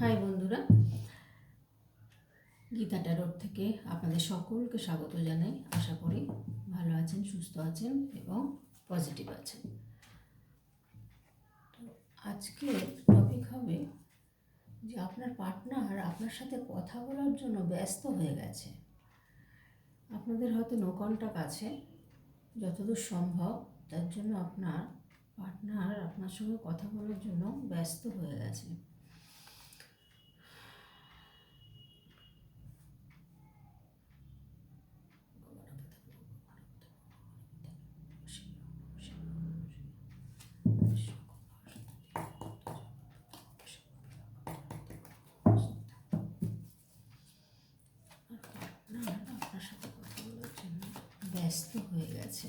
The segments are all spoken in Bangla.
হাই বন্ধুরা। গীতা ট্যারোর থেকে আপনাদের সকলকে স্বাগত জানাই। আশা করি ভালো আছেন, সুস্থ আছেন এবং পজিটিভ আছেন। তো আজকে টপিক হবে যে আপনার পার্টনার আপনার সাথে কথা বলার জন্য ব্যস্ত হয়ে গেছে। আপনাদের হয়তো নো কন্টাক্ট আছে, যতদূর সম্ভব তার জন্য আপনার পার্টনার আপনার সঙ্গে কথা বলার জন্য ব্যস্ত হয়ে গেছে। ব্যস্ত হয়ে গেছে।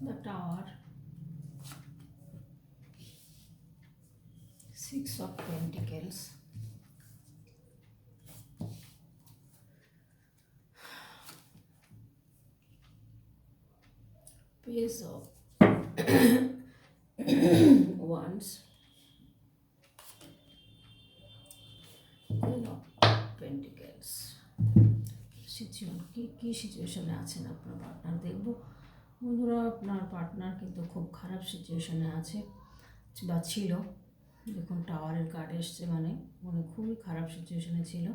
the tower. Six of Pentacles. Page of once কী সিচুয়েশনে আছেন আপনার পার্টনার দেখব। বন্ধুরা, আপনার পার্টনার কিন্তু খুব খারাপ সিচুয়েশনে আছে, বা ছিল। দেখুন টাওয়ারের কার্ড এসছে মানে মানে খুবই খারাপ সিচুয়েশনে ছিল।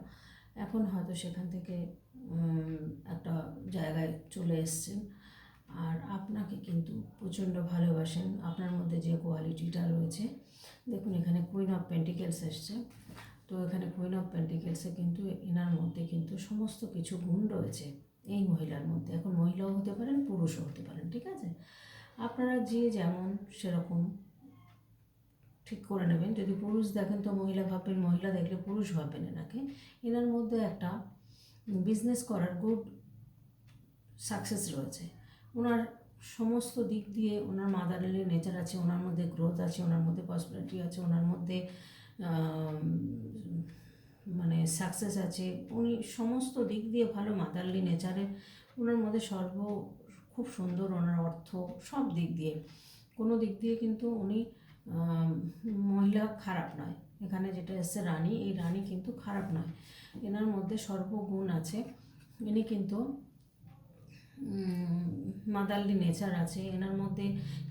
এখন হয়তো সেখান থেকে একটা জায়গায় চলে এসছেন। আর আপনাকে কিন্তু প্রচণ্ড ভালোবাসেন। আপনার মধ্যে যে কোয়ালিটিটা রয়েছে, দেখুন, এখানে কুইন অফ পেন্টিকেলস এসছে। তো এখানে কুইন অফ পেন্টিকেলসে কিন্তু এনার মধ্যে কিন্তু সমস্ত কিছু গুণ রয়েছে। এই মহিলার মধ্যে। এখন মহিলাও হতে পারেন, পুরুষও হতে পারেন, ঠিক আছে? আপনারা যে যেমন সেরকম ঠিক করে নেবেন। যদি পুরুষ দেখেন তো মহিলা ভাববেন, মহিলা দেখলে পুরুষ ভাববেন এনাকে। এনার মধ্যে একটা বিজনেস করার গুড সাকসেস রয়েছে। ওনার সমস্ত দিক দিয়ে ওনার মাদারলি নেচার আছে, ওনার মধ্যে গ্রোথ আছে, ওনার মধ্যে পসিবিলিটি আছে, ওনার মধ্যে মানে সাকসেস আছে, উনি সমস্ত দিক দিয়ে ভালো মাদারলি নেচারের ওনার মধ্যে সর্ব, খুব সুন্দর ওনার অর্থ, সব দিক দিয়ে। কোনো দিক দিয়ে কিন্তু উনি মহিলা খারাপ নয়। এখানে যেটা এসছে রানী, এই রানী কিন্তু খারাপ নয়। এনার মধ্যে সর্বগুণ আছে। ইনি কিন্তু মাদারলি নেচার আছে, এনার মধ্যে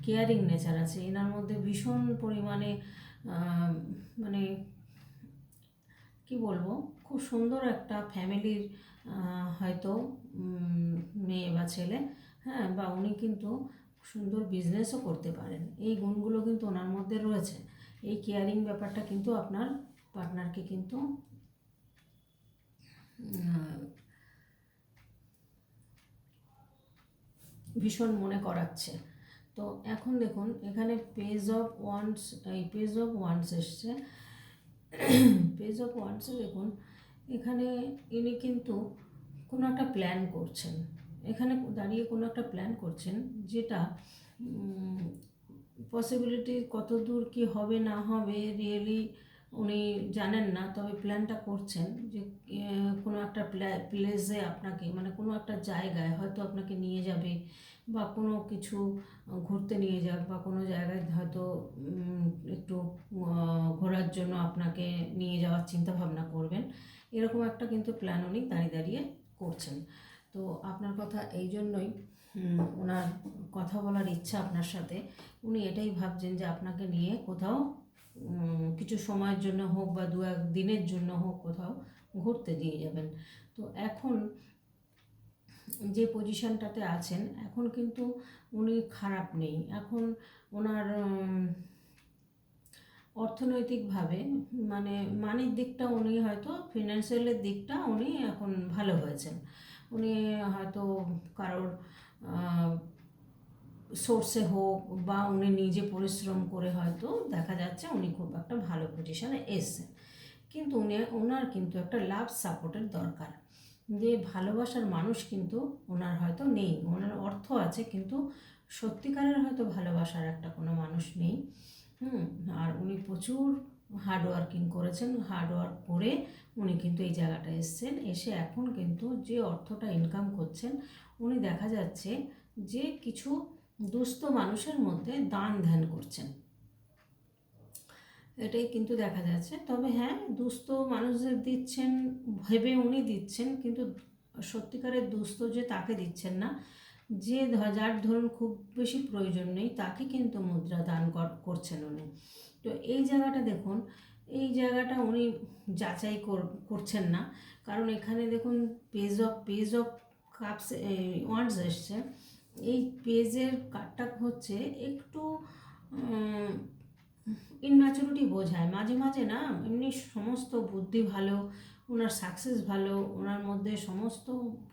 কেয়ারিং নেচার আছে, এনার মধ্যে ভীষণ পরিমাণে মানে কি বলব? খুব সুন্দর একটা ফ্যামিলির হয়তো মেয়ে বা ছেলে হ্যাঁ বা উনি কিন্তু সুন্দর বিজনেসও করতে পারেন। এই গুণগুলো কিন্তু ওনার মধ্যে রয়েছে। এই কেয়ারিং ব্যাপারটা কিন্তু আপনার পার্টনারকে কিন্তু ভীষণ মনে করাচ্ছে। তো এখন দেখুন, এখানে পেজ অফ ওয়ান্স এই পেজ অফ ওয়ান্স এসছে। পেজ অফ ওয়ান্সে দেখুন, এখানে ইনি কিন্তু কোনো একটা প্ল্যান করছেন। এখানে দাঁড়িয়ে কোনো একটা প্ল্যান করছেন যেটা পসিবিলিটি কত দূর কী হবে না হবে রিয়েলি উনি জানেন না, তবে প্ল্যানটা করছেন যে কোনো একটা প্লেসে আপনাকে মানে কোনো একটা জায়গায় হয়তো আপনাকে নিয়ে যাবে। বা কোনো কিছু ঘুরতে নিয়ে যাক বা কোনো জায়গায় হয়তো একটু ঘোরার জন্য আপনাকে নিয়ে যাওয়ার চিন্তা ভাবনা করবেন। এরকম একটা কিন্তু প্ল্যান উনি দাঁড়িয়ে দাঁড়িয়ে করছেন। তো আপনার কথা এই জন্যই ওনার কথা বলার ইচ্ছা আপনার সাথে। উনি এটাই ভাবছেন যে আপনাকে নিয়ে কোথাও কিছু সময়ের জন্য হোক বা দু এক দিনের জন্য হোক কোথাও ঘুরতে দিয়ে যাবেন। তো এখন যে পজিশনটাতে আছেন, এখন কিন্তু উনি খারাপ নেই। এখন ওনার অর্থনৈতিকভাবে মানে মানির দিকটা উনি হয়তো ফিনান্সিয়ালের দিকটা উনি এখন ভালো হয়েছেন। উনি হয়তো কারোর সোর্সে হোক বা উনি নিজে পরিশ্রম করে হয়তো দেখা যাচ্ছে উনি খুব একটা ভালো পজিশনে এসছেন। কিন্তু উনি, ওনার কিন্তু একটা লাভ সাপোর্টের দরকার। যে ভালোবাসার মানুষ কিন্তু ওনার হয়তো নেই। ওনার অর্থ আছে কিন্তু সত্যিকারের হয়তো ভালোবাসার একটা কোনো মানুষ নেই। হুম, আর উনি প্রচুর হার্ডওয়ার্কিং করেছেন হার্ডওয়ার্ক করে উনি কিন্তু এই জায়গাটা এসছেন। এসে এখন কিন্তু যে অর্থটা ইনকাম করছেন, উনি দেখা যাচ্ছে যে কিছু দুস্থ মানুষের মধ্যে দান ধ্যান করছেন। এটাই কিন্তু দেখা যাচ্ছে। তবে হ্যাঁ দুস্থ মানুষদের দিচ্ছেন, ভেবে উনি দিচ্ছেন, কিন্তু সত্যিকারের দুস্থ যে তাকে দিচ্ছেন না, যে যার ধরুন খুব বেশি প্রয়োজন নেই, তাকে কিন্তু মুদ্রা দান কর- করছেন উনি। তো এই জায়গাটা দেখুন, এই জায়গাটা উনি যাচাই কর- করছেন না। কারণ এখানে দেখুন page of page of cups wands এসছে। এই পেজের কার্ডটা হচ্ছে একটু ইনম্যাচুরিটি বোঝায়। মাঝে মাঝে না, এমনি সমস্ত বুদ্ধি ভালো, ওনার সাকসেস ভালো, ওনার মধ্যে সমস্ত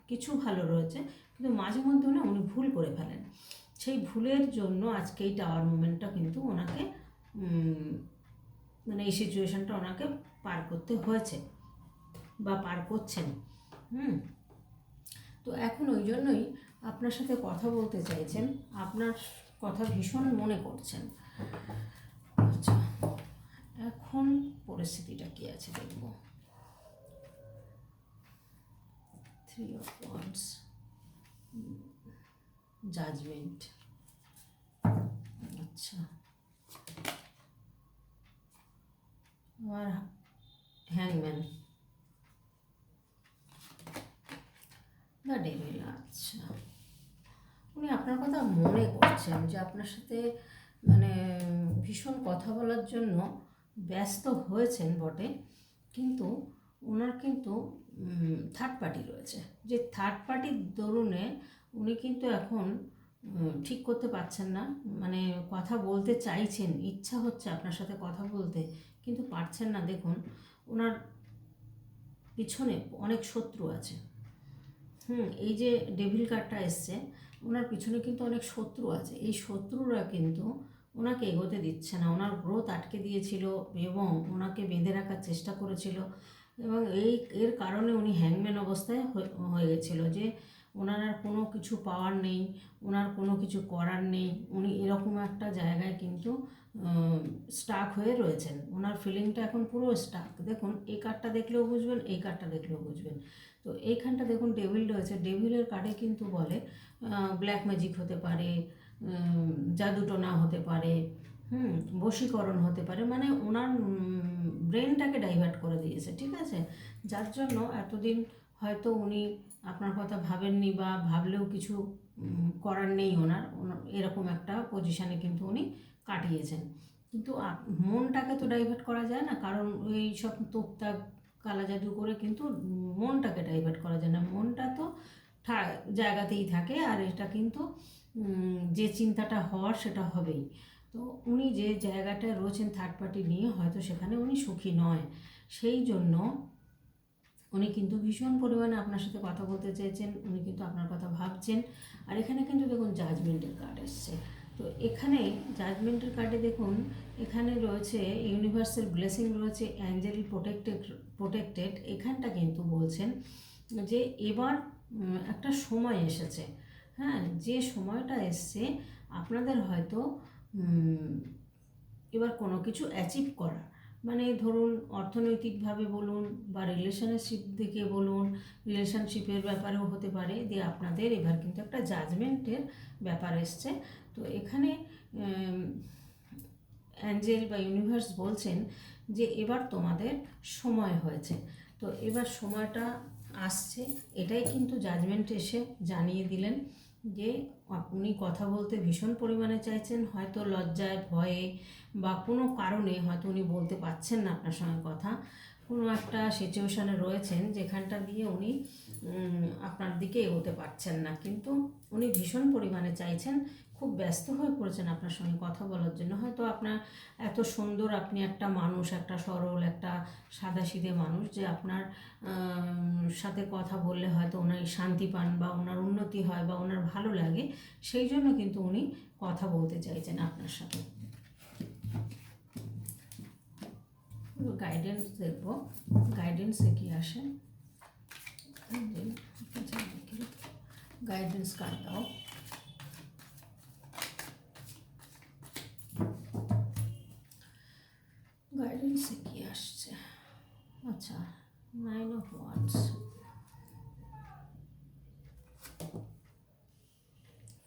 কিছু ভালো রয়েছে, কিন্তু মাঝে মধ্যে না উনি ভুল করে ফেলেন। সেই ভুলের জন্য আজকে এই টাওয়ার মুভমেন্টটা কিন্তু ওনাকে মানে এই সিচুয়েশনটা ওনাকে পার করতে হয়েছে বা পার করছেন। হুম? তো এখন ওই জন্যই আপনার সাথে কথা বলতে চাইছেন, আপনার কথা ভীষণ মনে করছেন। আচ্ছা। এখন পরিস্থিতিটা কী আছে দেখব। থ্রি অফ ওয়ান্স জাজমেন্ট আচ্ছা। আর হ্যাংম্যান দ্য ডেভিল আচ্ছা। উনি আপনার কথা মনে করছেন যে আপনার সাথে মানে ভীষণ কথা বলার জন্য ব্যস্ত হয়েছেন বটে, কিন্তু ওনার কিন্তু থার্ড পার্টি রয়েছে। যে থার্ড পার্টির দরুনে উনি কিন্তু এখন ঠিক করতে পারছেন না মানে কথা বলতে চাইছেন, ইচ্ছা হচ্ছে আপনার সাথে কথা বলতে, কিন্তু পারছেন না। দেখুন ওনার পিছনে অনেক শত্রু আছে। হুম, এই যে ডেভিল কার্ডটা এসছে ওনার পিছনে কিন্তু অনেক শত্রু আছে। এই শত্রুরা কিন্তু ওনাকে এগোতে দিচ্ছে না। ওনার গ্রোথ আটকে দিয়েছিল এবং ওনাকে বেঁধে রাখার চেষ্টা করেছিল। এবং এই, এর কারণে উনি হ্যাংম্যান অবস্থায় হয়ে- গেছিল যে ওনার আর কোনো কিছু পাওয়ার নেই, ওনার কোনো কিছু করার নেই। উনি এরকম একটা জায়গায় কিন্তু স্টাক হয়ে রয়েছেন। ওনার ফিলিংটা এখন পুরো স্টাক দেখুন, এই কার্ডটা দেখলেও বুঝবেন, এই কার্ডটা দেখলেও বুঝবেন। তো এইখানটা দেখুন ডেভিল রয়েছে। ডেভিলের কার্ডে কিন্তু বলে ব্ল্যাক ম্যাজিক হতে পারে জাদুটোনা হতে পারে, হুম, বশীকরণ হতে পারে মানে ওনার ব্রেনটাকে ডাইভার্ট করে দিয়েছে, ঠিক আছে? যার জন্য এতদিন হয়তো উনি আপনার কথা ভাবেননি বা ভাবলেও কিছু করার নেই ওনার এরকম একটা পজিশানে কিন্তু উনি কাটিয়েছেন। কিন্তু মনটাকে তো ডাইভার্ট করা যায় না, কারণ ওই সব তোকতাক কালা জাদু করে কিন্তু মনটাকে ডাইভার্ট করা যায় না। মনটা তো জায়গাতেই থাকে আর এটা কিন্তু যে চিন্তাটা হওয়ার সেটা হবেই। তো উনি যে জায়গাটায় রয়েছেন থার্ড পার্টি নিয়ে, হয়তো সেখানে উনি সুখী নয়। সেই জন্য উনি কিন্তু ভীষণ পরিমাণে আপনার সাথে কথা বলতে চেয়েছেন, উনি কিন্তু আপনার কথা ভাবছেন। আর এখানে কিন্তু দেখুন জাজমেন্টের কার্ড এসছে। তো এখানে জাজমেন্টের কার্ডে দেখুন, এখানে রয়েছে ইউনিভার্সের ব্লেসিং রয়েছে অ্যাঞ্জেল প্রোটেক্টেড প্রোটেক্টেড এখানটা কিন্তু বলছেন যে এবার একটা সময় এসেছে। হ্যাঁ যে সময়টা এসছে, আপনাদের হয়তো এবার কোনো কিছু অ্যাচিভ করা। মানে ধরুন, অর্থনৈতিকভাবে বলুন বা রিলেশনশিপ দিকে বলুন রিলেশনশিপের ব্যাপারেও হতে পারে যে আপনাদের এবার কিন্তু একটা জাজমেন্টের ব্যাপার এসছে। তো এখানে অ্যাঞ্জেল বা ইউনিভার্স বলছেন যে এবার তোমাদের সময় হয়েছে। তো এবার সময়টা আসছে। এটাই কিন্তু জাজমেন্ট এসে জানিয়ে দিলেন যে আপনি কথা বলতে ভীষণ পরিমাণে চাইছেন, হয়তো লজ্জায়, ভয়ে বা কোনো কারণে হয়তো উনি বলতে পারছেন না আপনার সঙ্গে কথা। কোনো একটা সিচুয়েশানে রয়েছেন যেখানটা দিয়ে উনি আপনার দিকে এগোতে পারছেন না। কিন্তু উনি ভীষণ পরিমাণে চাইছেন খুব ব্যস্ত হয়ে পড়েছেন আপনার সঙ্গে কথা বলার জন্য। হয়তো আপনার এত সুন্দর আপনি একটা মানুষ, একটা সরল, একটা সাদাসিধে মানুষ যে আপনার সাথে কথা বললে হয়তো ওনার শান্তি পান বা ওনার উন্নতি হয় বা ওনার ভালো লাগে, সেই জন্য কিন্তু উনি কথা বলতে চাইছেন আপনার সাথে। গাইডেন্স দেখব। গাইডেন্সে কি আসে? গাইডেন্স কার্ড দাও। গাইডেন্সে কি আসছে? আচ্ছা nine of wands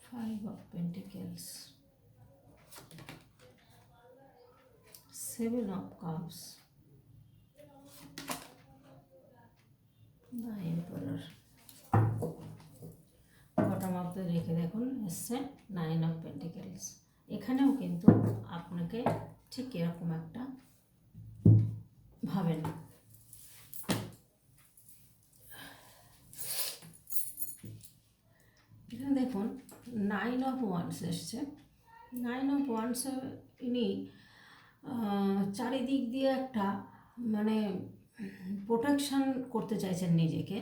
five of pentacles seven of cups bottom of the রেখে দেখুন, এসছে নাইন অফ পেন্টিকেলস এখানেও কিন্তু আপনাকে ঠিক এরকম একটা ভাবেন এখানে দেখুন নাইন অফ ওয়ান্স এসছে। নাইন অফ ওয়ান্স ইনি চারিদিক দিয়ে একটা মানে প্রোটেকশান করতে চাইছেন নিজেকে।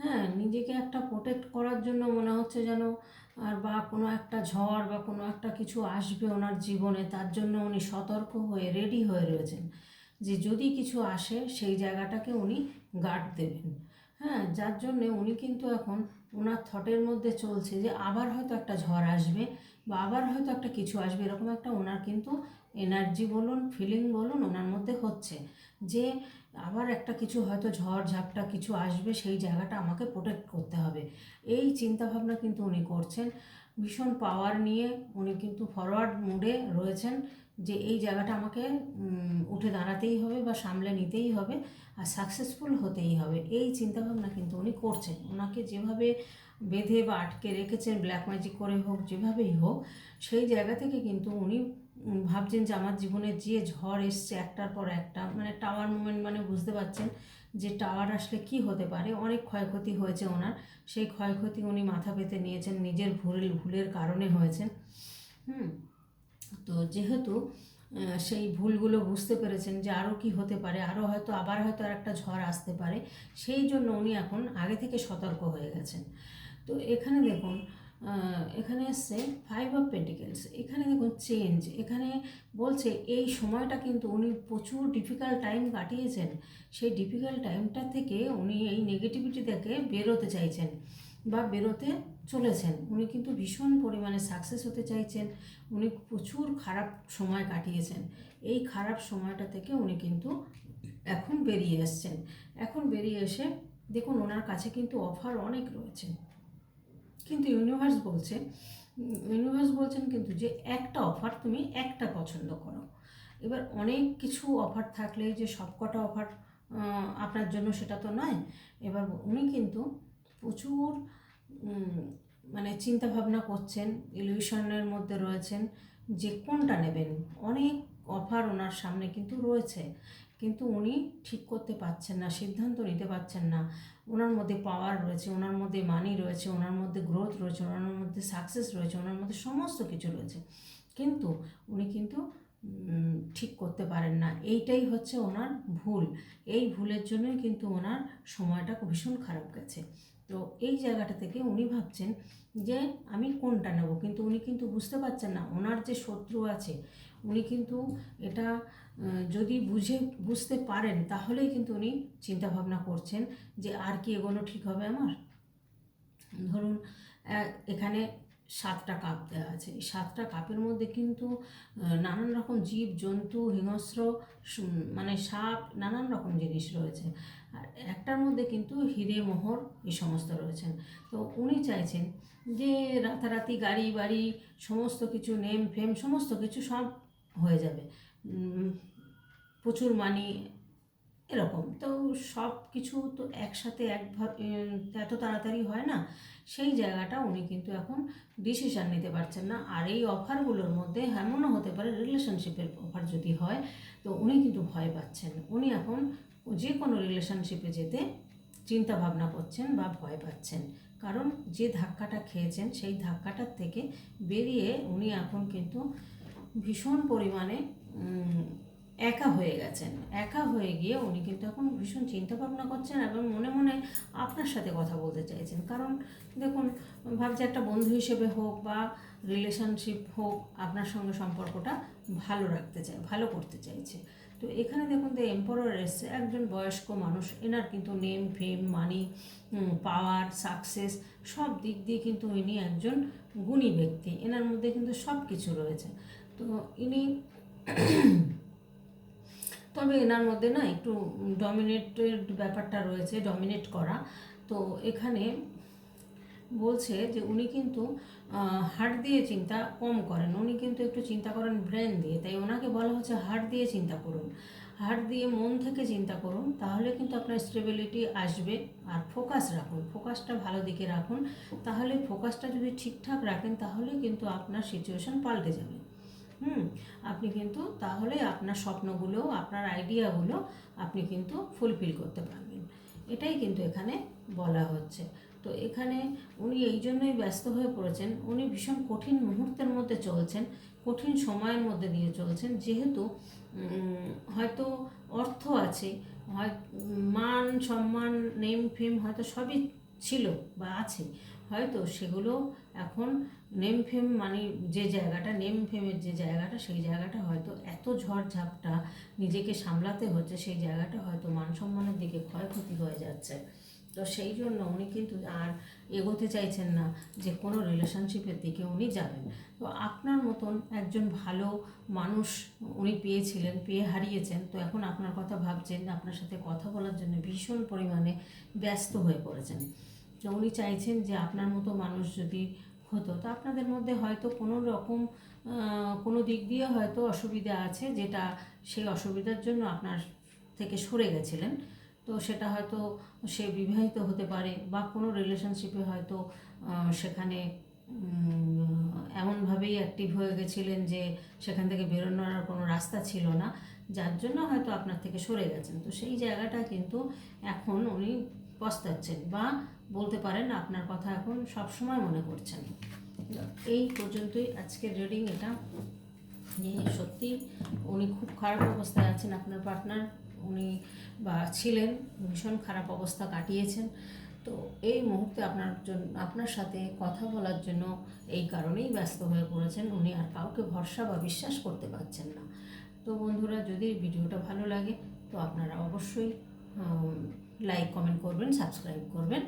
হ্যাঁ নিজেকে একটা প্রোটেক্ট করার জন্য মনে হচ্ছে যেন আর বা কোনো একটা ঝড় বা কোনো একটা কিছু আসবে ওনার জীবনে, তার জন্য উনি সতর্ক হয়ে রেডি হয়ে রয়েছেন। যে যদি কিছু আসে, সেই জায়গাটাকে উনি গার্ড দেবেন। হ্যাঁ যার জন্যে উনি কিন্তু এখন ওনার থটের মধ্যে চলছে যে আবার হয়তো একটা ঝড় আসবে বা আবার হয়তো একটা কিছু আসবে, এরকম একটা ওনার কিন্তু এনার্জি বলুন ফিলিং বলুন ওনার মধ্যে হচ্ছে যে আবার একটা কিছু হয়তো ঝড়, ঝাপটা কিছু আসবে, সেই জায়গাটা আমাকে প্রোটেক্ট করতে হবে। এই চিন্তাভাবনা কিন্তু উনি করছেন। ভীষণ পাওয়ার নিয়ে উনি কিন্তু ফরওয়ার্ড মুডে রয়েছেন। যে এই জায়গাটা আমাকে উঠে দাঁড়াতেই হবে বা সামলে নিতেই হবে আর সাকসেসফুল হতেই হবে। এই চিন্তাভাবনা কিন্তু উনি করছেন। ওনাকে যেভাবে বেঁধে বা আটকে রেখেছেন ব্ল্যাক ম্যাজিক করে হোক, যেভাবেই হোক, সেই জায়গা থেকে কিন্তু উনি ভাবছেন যে আমার জীবনে যে ঝড় এসছে একটার পর একটা মানে টাওয়ার মুভমেন্ট মানে বুঝতে পারছেন যে টাওয়ার আসলে কি হতে পারে। অনেক ক্ষয়ক্ষতি হয়েছে ওনার। সেই ক্ষয়ক্ষতি উনি মাথা পেতে নিয়েছেন, নিজের ভুল, ভুলের কারণে হয়েছেন। হুম। তো যেহেতু সেই ভুলগুলো বুঝতে পেরেছেন যে আরও কি হতে পারে আরও হয়তো আবার হয়তো আর একটা ঝড় আসতে পারে, সেই জন্য উনি এখন আগে থেকে সতর্ক হয়ে গেছেন। তো এখানে দেখুন এখানে এসছে ফাইভ অফ পেন্টিকেলস এখানে দেখুন চেঞ্জ এখানে বলছে এই সময়টা কিন্তু উনি প্রচুর ডিফিকাল্ট টাইম কাটিয়েছেন, সেই ডিফিকাল্ট টাইমটা থেকে উনি এই নেগেটিভিটি থেকে বেরোতে চাইছেন বা বেরোতে চলেছেন। উনি কিন্তু ভীষণ পরিমাণে সাকসেস হতে চাইছেন। উনি প্রচুর খারাপ সময় কাটিয়েছেন। এই খারাপ সময়টা থেকে উনি কিন্তু এখন বেরিয়ে এসছেন। এখন বেরিয়ে এসে দেখুন, ওনার কাছে কিন্তু অফার অনেক রয়েছে। কিন্তু ইউনিভার্স বলছে ইউনিভার্স বলছেন কিন্তু যে একটা অফার তুমি একটা পছন্দ করো। এবার অনেক কিছু অফার থাকলে যে সবকটা অফার আপনার জন্য সেটা তো নয়। এবার উনি কিন্তু প্রচুর মানে চিন্তা ভাবনা করছেন ইলিউশনের মধ্যে রয়েছেন যে কোনটা নেবেন। অনেক অফার ওনার সামনে কিন্তু রয়েছে, কিন্তু উনি ঠিক করতে পারছেন না, সিদ্ধান্ত নিতে পারছেন না। ওনার মধ্যে পাওয়ার রয়েছে, ওনার মধ্যে মানি রয়েছে, ওনার মধ্যে গ্রোথ রয়েছে, ওনার মধ্যে সাকসেস রয়েছে, ওনার মধ্যে সমস্ত কিছু রয়েছে। কিন্তু উনি কিন্তু ঠিক করতে পারেন না। এইটাই হচ্ছে ওনার ভুল। এই ভুলের জন্যই কিন্তু ওনার সময়টা ভীষণ খারাপ গেছে। তো এই জায়গাটা থেকে উনি ভাবছেন যে আমি কোনটা নেব? কিন্তু উনি কিন্তু বুঝতে পারছেন না, ওনার যে শত্রু আছে, উনি কিন্তু এটা যদি বুঝে, বুঝতে পারেন তাহলেই কিন্তু উনি চিন্তাভাবনা করছেন যে আর কি এগোনো ঠিক হবে আমার? ধরুন এখানে সাতটা কাপ দেওয়া আছে। এই সাতটা কাপের মধ্যে কিন্তু নানান রকম জীব, জন্তু, হিংস্র মানে সাপ, নানান রকম জিনিস রয়েছে। আর একটার মধ্যে কিন্তু হিরে, মোহর এই সমস্ত রয়েছেন। তো উনি চাইছেন যে রাতারাতি, গাড়ি বাড়ি, সমস্ত কিছু, নেম ফেম, সমস্ত কিছু সব হয়ে যাবে। প্রচুর মানি এরকম। তো সব কিছু তো একসাথে একভাবে এত তাড়াতাড়ি হয় না, সেই জায়গাটা উনি কিন্তু এখন ডিসিশান নিতে পারছেন না। আর এই অফারগুলোর মধ্যে এমনও হতে পারে রিলেশনশিপের অফার যদি হয়, তো উনি কিন্তু ভয় পাচ্ছেন। উনি এখন যে কোনো রিলেশনশিপে যেতে চিন্তা ভাবনা করছেন বা ভয় পাচ্ছেন। কারণ যে ধাক্কাটা খেয়েছেন, সেই ধাক্কাটার থেকে বেরিয়ে উনি এখন কিন্তু ভীষণ পরিমাণে একা হয়ে গেছেন। একা হয়ে গিয়ে উনি কিন্তু এখন ভীষণ চিন্তা ভাবনা করছেন এবং মনে মনে আপনার সাথে কথা বলতে চাইছেন। কারণ দেখুন, ভাবছে একটা বন্ধু হিসেবে হোক বা রিলেশনশিপ হোক, আপনার সঙ্গে সম্পর্কটা ভালো রাখতে চায় ভালো করতে চাইছে। তো এখানে দেখুন দ্য এম্পোরার এসছে একজন বয়স্ক মানুষ, এনার কিন্তু name fame money power success সব দিক দিয়ে কিন্তু ইনি একজন গুণী ব্যক্তি। এনার মধ্যে কিন্তু সব কিছু রয়েছে। তো ইনি তবে এনার মধ্যে না একটু ডমিনেটেড ব্যাপারটা রয়েছে ডমিনেট করা। তো এখানে বলছে যে উনি কিন্তু হার্ট দিয়ে চিন্তা কম করেন। উনি কিন্তু একটু চিন্তা করেন ব্রেন দিয়ে। তাই ওনাকে বলা হচ্ছে হার্ট দিয়ে চিন্তা করুন। হার্ট দিয়ে মন থেকে চিন্তা করুন, তাহলে কিন্তু আপনার স্টেবিলিটি আসবে। আর ফোকাস রাখুন। ফোকাসটা ভালো দিকে রাখুন। তাহলে ফোকাসটা যদি ঠিকঠাক রাখেন, তাহলে কিন্তু আপনার সিচুয়েশন পাল্টে যাবে। হুম, আপনি কিন্তু তাহলে আপনার স্বপ্নগুলো, আপনার আইডিয়াগুলো আপনি কিন্তু ফুলফিল করতে পারবেন। এটাই কিন্তু এখানে বলা হচ্ছে। তো এখানে উনি এই জন্যই ব্যস্ত হয়ে পড়েছেন, উনি ভীষণ কঠিন মুহূর্তের মধ্যে চলছেন, কঠিন সময়ের মধ্যে দিয়ে চলছেন। যেহেতু হয়তো অর্থ আছে, হয়, মান, সম্মান, নেম, ফেম হয়তো সবই ছিল বা আছে, হয়তো সেগুলো এখন নেম ফেম মানে যে জায়গাটা নেম ফেমের যে জায়গাটা, সেই জায়গাটা হয়তো এত ঝড়ঝাপটা নিজেকে সামলাতে হচ্ছে, সেই জায়গাটা হয়তো মান সম্মানের দিকে ক্ষয়ক্ষতি হয়ে যাচ্ছে। তো সেই জন্য উনি কিন্তু আর এগোতে চাইছেন না যে কোনো রিলেশনশিপের দিকে উনি যাবেন। তো আপনার মতন একজন ভালো মানুষ উনি পেয়েছিলেন, পেয়ে হারিয়েছেন। তো এখন আপনার কথা ভাবছেন, আপনার সাথে কথা বলার জন্য ভীষণ পরিমাণে ব্যস্ত হয়ে পড়েছেন। উনি চাইছেন যে আপনার মতো মানুষ যদি হতো। তো আপনাদের মধ্যে হয়তো কোনো রকম কোনো দিক দিয়ে হয়তো অসুবিধা আছে যেটা সেই অসুবিধার জন্য আপনার থেকে সরে গেছিলেন। তো সেটা হয়তো সে বিবাহিত হতে পারে বা কোনো রিলেশনশিপে হয়তো সেখানে এমনভাবেই অ্যাক্টিভ হয়ে গেছিলেন যে সেখান থেকে বেরোনোর আর কোনো রাস্তা ছিল না। যার জন্য হয়তো আপনার থেকে সরে গেছেন। তো সেই জায়গাটা কিন্তু এখন উনি পস্তাচ্ছেন বা বলতে পারেন আপনার কথা এখন সবসময় মনে করছেন। এই পর্যন্তই আজকের রিডিং এটা। সত্যি উনি খুব খারাপ অবস্থায় আছেন আপনার পার্টনার উনি বা ছিলেন, ভীষণ খারাপ অবস্থা কাটিয়েছেন। তো এই মুহূর্তে আপনার জন্য আপনার সাথে কথা বলার জন্য এই কারণেই ব্যস্ত হয়ে পড়েছেন। উনি আর কাউকে ভরসা বা বিশ্বাস করতে পারছেন না। তো বন্ধুরা, যদি ভিডিওটা ভালো লাগে, তো আপনারা অবশ্যই লাইক কমেন্ট করবেন সাবস্ক্রাইব করবেন।